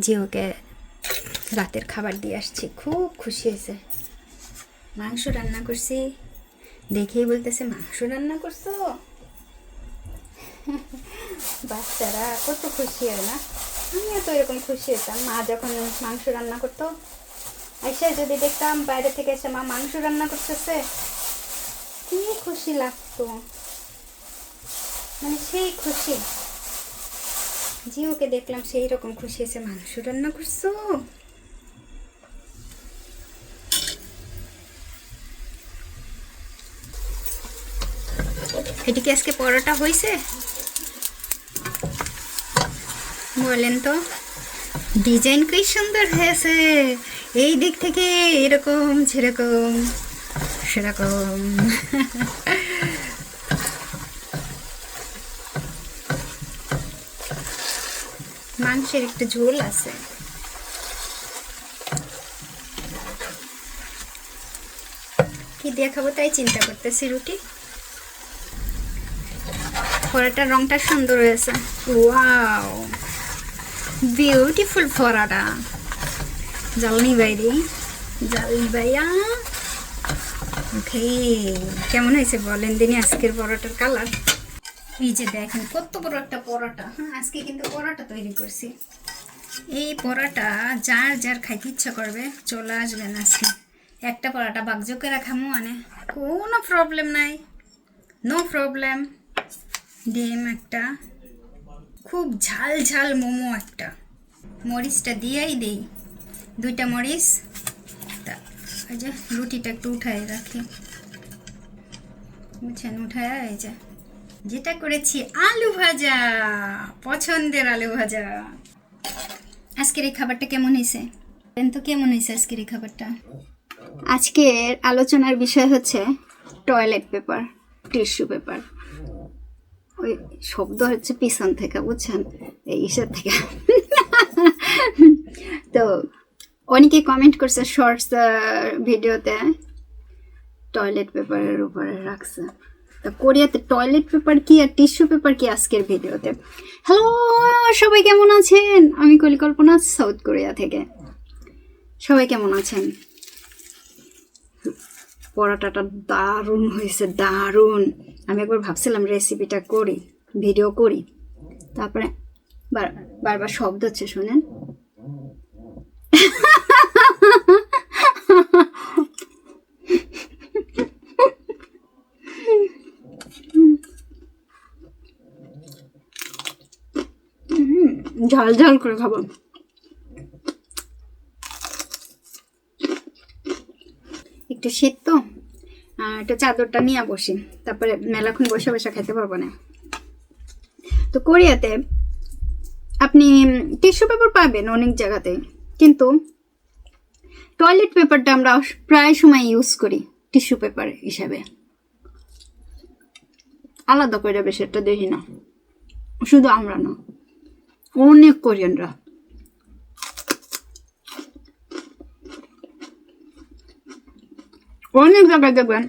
জিওকে রাতের খাবার দিয়ে আসছি। খুব খুশি হয়েছে। মাংস রান্না করছি। দেখেই বলতেছে, মাংস রান্না করছ? বাচ্চারা কত খুশি হয় না? আমিও তো এরকম খুশি হতাম মা যখন মাংস রান্না করতো, এসে যদি দেখতাম বাইরে থেকে এসে মা মাংস রান্না করতেছে, কি খুশি লাগতো। মানে সেই খুশি। জিওকে দেখলাম সেই রকম খুশি হয়েছে মাংস রান্না করছ? এটি কি আজকে পরোটা হয়েছে। বলেন তো, ডিজাইন কি সুন্দর হয়েছে? এই দিক থেকে এরকম, সেরকম সেরকম। মাংসের একটু ঝোল আছে। কি দিয়ে খাব তাই চিন্তা করতেছি, রুটি? পরাটার রংটা সুন্দর হয়েছে। ওয়াও! বিউটিফুল পরাটা। জ্বালনি বাইরে জ্বালনি বাইয়া ওকে, কেমন হয়েছে বলেন দিনই আজকের পরোটার কালার এই যে দেখেন, কত বড় একটা পরোটা। হ্যাঁ আজকে কিন্তু পরোটা তৈরি করছি। এই পরোটা যার যার খাইতে ইচ্ছা করবে, চলে আসবেন আজকে। একটা পরোটা বাগজোকে রাখামো মানে কোনো প্রবলেম নাই। নো প্রবলেম ডিম একটা, খুব ঝাল ঝাল মোমো একটা। মরিচটা দিয়েই দেই। দুইটা মরিচ। তা, এই যে রুটিটা একটু উঠাই রাখি। বুঝছেন, উঠায়, এই যে। যেটা করেছি আলু ভাজা, পছন্দের আলু ভাজা। আজকের এই খাবারটা কেমন হয়েছে? তো, কেমন হয়েছে আজকের এই খাবারটা? আজকের আলোচনার বিষয় হচ্ছে টয়লেট পেপার টিস্যু পেপার ওই শব্দ হচ্ছে পিছন থেকে, বুঝছেন? এই ইসের থেকে। তো অনেকে কমেন্ট করছে শর্টস ভিডিওতে টয়লেট পেপারের উপরে রাখছে। কোরিয়াতে টয়লেট পেপার কি আর টিস্যু পেপার কি আজকের ভিডিওতে? হ্যালো সবাই কেমন আছেন? আমি কলিকল্পনা সাউথ কোরিয়া থেকে। সবাই কেমন আছেন? পরোটাটা দারুণ হয়েছে, দারুণ। আমি একবার ভাবছিলাম রেসিপিটা করি ভিডিও করি। তারপরে বার- বারবার শব্দ হচ্ছে, শুনেন হুম, ঝাল করে খাব। একটু শীত তো একটু চাদরটা নিয়ে বসি। তারপরে মেলাক্ষণ বসে বসে খেতে পারব না। তো কোরিয়াতে আপনি টিস্যু পেপার পাবেন অনেক জায়গাতে, কিন্তু টয়লেট পেপারটা আমরা প্রায় সময় ইউজ করি টিস্যু পেপার হিসাবে। আলাদা করে বেশ একটা দেখি না। শুধু আমরা না। অনেক কোরিয়ানরা। অনেক জায়গায় দেখবেন,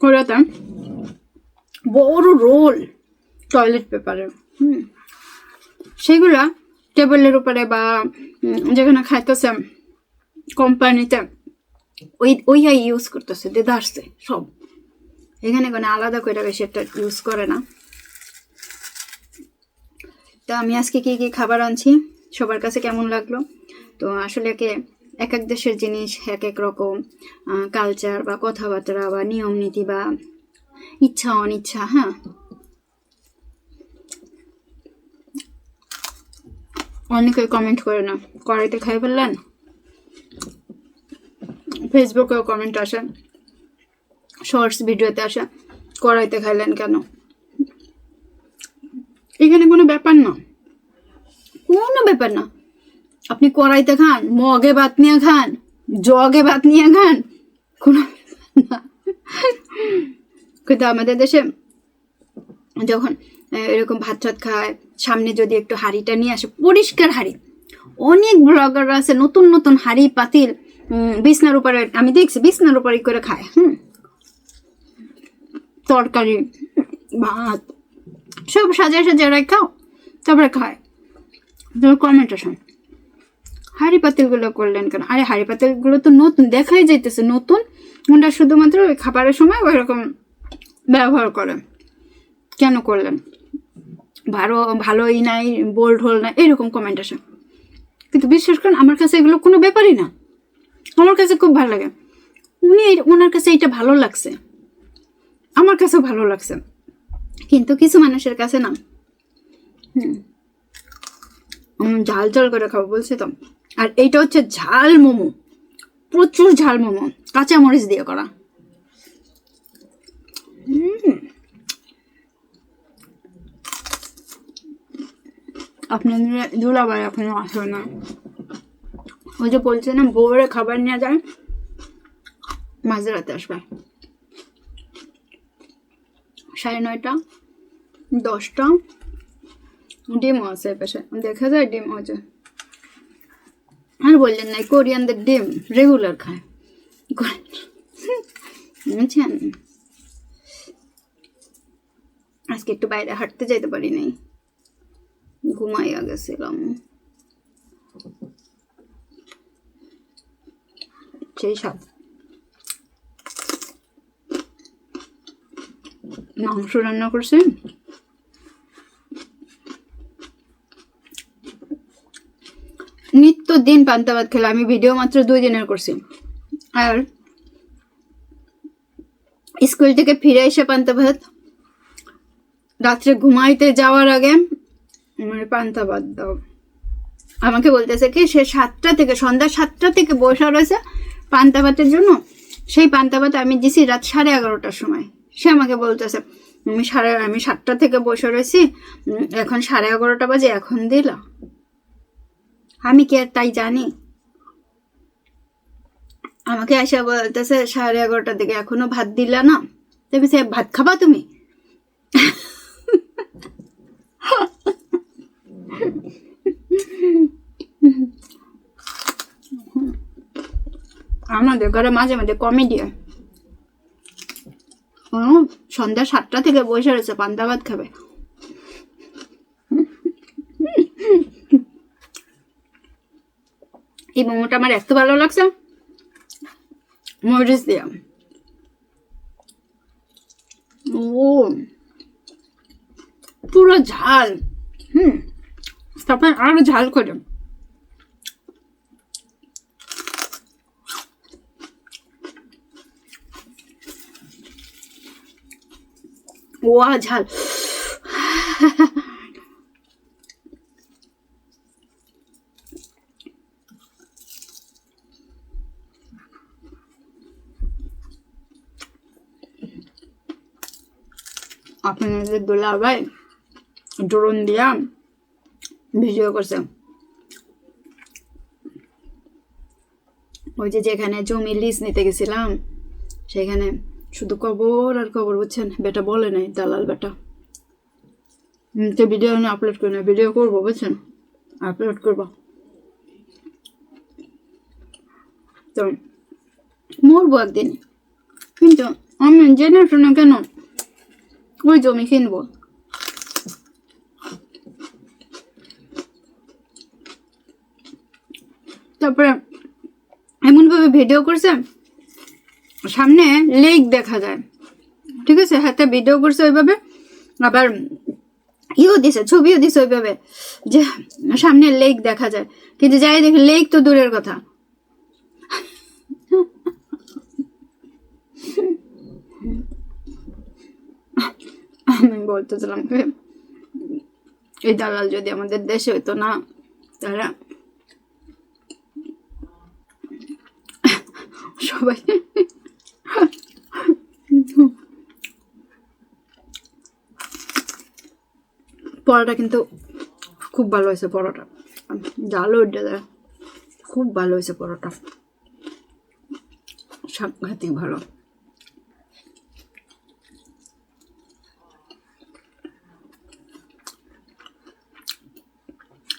কোরিয়াতে বড় রোল টয়লেট পেপারের হুম। সেগুলা টেবিলের উপরে বা যেখানে খাইতেছে কোম্পানিতে, ওই ওইয়াই ইউজ করতেছে দেদারছে সব। এখানে কোনো আলাদা করে একটা ইউজ করে না। তো আমি আজকে কি কি খাবার আনছি? সবার কাছে কেমন লাগল? তো আসলে কে এক এক দেশের জিনিস, এক এক রকম কালচার বা কথাবার্তা বা নিয়ম নীতি বা ইচ্ছা, অনিচ্ছা হ্যাঁ? অনেকে কমেন্ট করে না। কড়াইতে খাই ফেললেন? ফেসবুকেও কমেন্ট আসে। শর্টস ভিডিওতে আসে। কড়াইতে খাইলেন কেন? এখানে কোনো ব্যাপার না। কোনো ব্যাপার না। আপনি কড়াইতে খান, মগে ভাত নিয়ে খান, জগে ভাত নিয়ে খান, কোনো কিন্তু আমাদের দেশে যখন এরকম ভাত টাত খায়, সামনে যদি একটু হাঁড়িটা নিয়ে আসে, পরিষ্কার হাঁড়ি। অনেক ব্লগাররা আছে, নতুন নতুন হাঁড়ি, পাতিল বিছনার উপরে, আমি দেখছি বিছনার উপরে করে খায়, হুম। তরকারি, ভাত, সব সাজায় সাজায় রাখাও, তারপরে খায়। তুমি কমেন্ট আসুন হাঁড়ি পাতিলগুলো করলেন কেন? আরে হাঁড়ি পাতিলগুলো তো নতুন, দেখাই যাইতেছে নতুন। ওটা শুধুমাত্র ওই খাবারের সময় ওই রকম ব্যবহার করে। কেন করলেন? ভালো, ভালোই নাই বোল্ড হল না এরকম কমেন্ট আসে কিন্তু বিশ্বাস করেন, আমার কাছে এগুলো কোনো ব্যাপারই না। আমার কাছে খুব ভালো লাগে। উনি ওনার কাছে এটা ভালো লাগছে। আমার কাছেও ভালো লাগছে। কিন্তু কিছু মানুষের কাছে না। হুম। ঝাল ঝাল করে খাব, বলছি তো। আর এইটা হচ্ছে ঝাল মোমো। প্রচুর ঝাল মোমো। কাঁচা মরিচ দিয়ে করা। আপনাদের দুলাভাই এখনও আসে না। ওই যে বলছে না বউরে খাবার নিয়ে যায় মাঝরাতে আসবে। সাড়ে নয়টা, দশটা ডিমও আছে পাশে। দেখা যায় ডিম আছে আর বললেন না, কোরিয়ানদের ডিম রেগুলার খায়। বুঝছেন আজকে একটু বাইরে হাঁটতে যাইতে পারি নাই। ঘুমাইয়া গেছিলাম। সেই সাত। মাংস রান্না করছে দিন পান্তা ভাত খেলে আমি ভিডিও মাত্র দুই দিনের করছি। আর স্কুল থেকে ফিরে এসে পান্তা ভাত রাত্রে ঘুমাইতে যাওয়ার আগে মানে পান্তা ভাত দাও। আমাকে বলতেছে কি, সে সাতটা থেকে, সন্ধ্যা সাতটা থেকে বসা রয়েছে পান্তা ভাতের জন্য। সেই পান্তা ভাত আমি দিছি রাত সাড়ে এগারোটার সময়। সে আমাকে বলতেছে, আমি সাড়ে, আমি সাতটা থেকে বসে রয়েছি। এখন সাড়ে এগারোটা বাজে, এখন দিলা। আমি কি তাই জানি? আমাকে আসা বলতেছে, সাড়ে এগারোটার দিকে এখনও ভাত দিলা না। তুমি সে ভাত খাবা তুমি? আমাদের ঘরে মাঝে মাঝে কমেডি সন্ধ্যা সাতটা থেকে বসে রয়েছে, পান্তা ভাত খাবে। এই মোমোটা আমার এত ভালো লাগছে। মরিচ দিয়া। ও, পুরো ঝাল। হুম, তারপরে আরও ঝাল করে। ওয়া, ঝাল। আপনাদের দোলাভাই ড্রোন দিয়া ভিডিও করছে। ওই যে যেখানে জমি লিজ নিতে গেছিলাম, সেখানে শুধু কবর আর কবর বুঝছেন? বেটা বলে নাই, দালাল বেটা। তো ভিডিও আমি আপলোড করি না ভিডিও করব, বুঝছেন? আপলোড করব। তো মরবো একদিন। কিন্তু আমি জেনে শুনে কেন ওই জমি কিনবো। তারপরে এমনভাবে ভিডিও করছে, সামনে লেক দেখা যায়। ঠিক আছে? হাতে ভিডিও করছে ওইভাবে। আবার ইও দিছে, ছবিও দিছে ওইভাবে যে সামনে লেক দেখা যায়। কিন্তু যাই দেখি লেক তো দূরের কথা আমি বলতেছিলাম কি, এই দালাল যদি আমাদের দেশে হইতো না তারা সবাই পরোটা কিন্তু খুব ভালো হয়েছে পরোটা জালও দেয় খুব ভালো হয়েছে পরোটা সাংঘাতিক ভালো।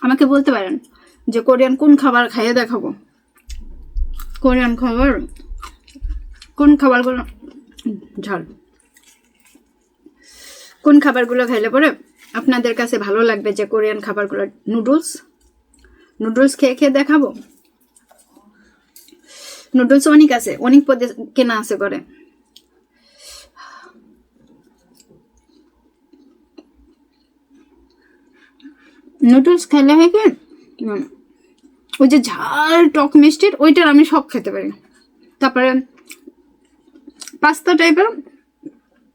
আমাকে বলতে পারেন যে কোরিয়ান কোন খাবার খাইয়ে দেখাবো? কোরিয়ান খাবার? কোন খাবারগুলো ঝাল। কোন খাবারগুলো খাইলে পরে আপনাদের কাছে ভালো লাগবে যে কোরিয়ান খাবারগুলো নুডলস? নুডলস খেয়ে খেয়ে দেখাবো? নুডলস অনেক আছে, অনেক পদে কেনা আছে করে নুডলস খেলে হয় কি? ওই যে ঝাল টক মিষ্টির, ওইটার আমি সব খেতে পারি। তারপরে পাস্তা টাইপের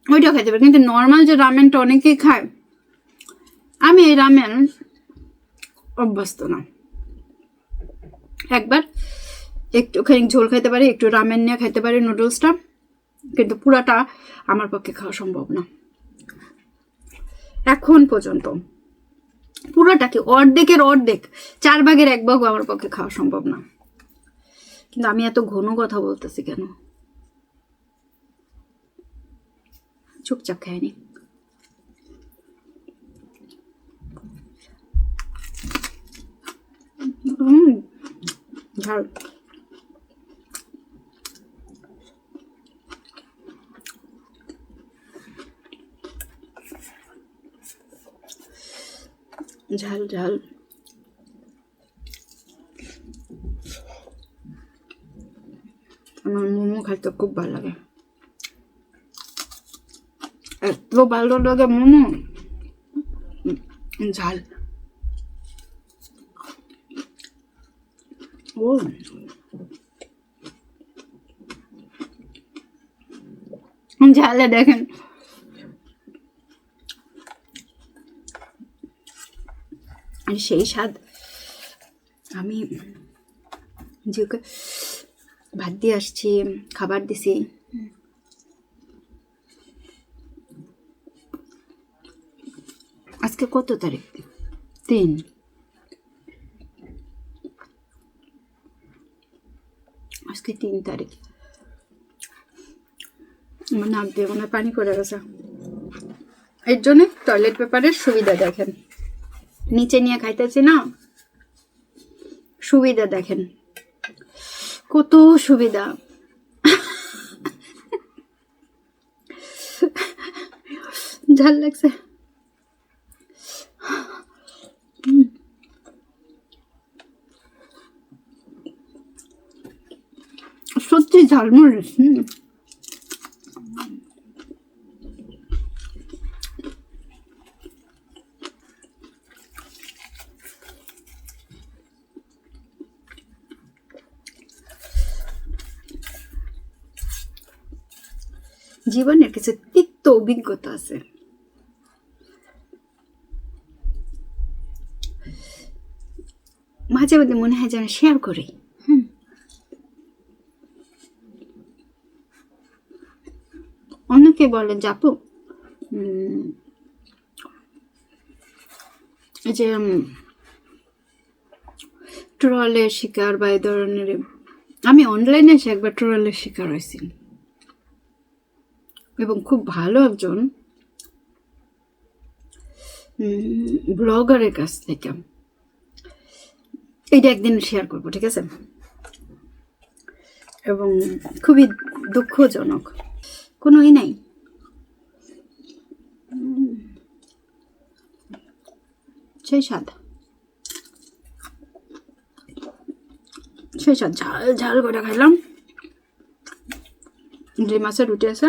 ওইটাও খেতে পারি। কিন্তু নর্মাল যে রামেনটা অনেকেই খায়, আমি এই রামেন অভ্যস্ত না। একবার একটুখানি ঝোল খেতে পারি, একটু রামেন নিয়ে খেতে পারি নুডলসটা, কিন্তু পুরাটা আমার পক্ষে খাওয়া সম্ভব না। এখন পর্যন্ত। পুরোটা কি অর্ধেকের অর্ধেক, চার ভাগের এক ভাগও আমার পক্ষে খাওয়া সম্ভব না। কিন্তু আমি এত ঘন কথা বলতেছি কেন? চুপচাপ খায়নি হুম ঝাল ঝাল আমার মোমো খাইতে খুব ভালো লাগে। এত ভালো লাগে মোমো। ঝাল। ও। ঝালে দেখেন। আর সেই স্বাদ আমি যে ভাত দিয়ে আসছি, খাবার দিছি। আজকে কত তারিখ? তিন। আজকে তিন তারিখ। আমার নাক দিয়ে মনে পানি করে গেছে। এর জন্য টয়লেট পেপারের সুবিধা দেখেন। নিচে নিয়ে খাইতেছি না? সুবিধা দেখেন। কত সুবিধা। ঝাল লাগছে। সত্যি ঝালমরিচ হুম। জীবনের কিছু তিক্ত অভিজ্ঞতা আছে। মাঝে মধ্যে মনে হয় যেন শেয়ার করি। অনেকে বলেন যে আপু উম, এই যে ট্রলের শিকার বা এই ধরনের আমি অনলাইনে এসে একবার ট্রলের শিকার হয়েছি। এবং খুব ভালো একজন ব্লগারের কাছ থেকে। এটা একদিন শেয়ার করব, ঠিক আছে? এবং খুবই দুঃখজনক। কোনো ই নাই। সেই স্বাদ সেই স্বাদ ঝাল ঝাল করে খাইলাম। যে মাছের রুটি আছে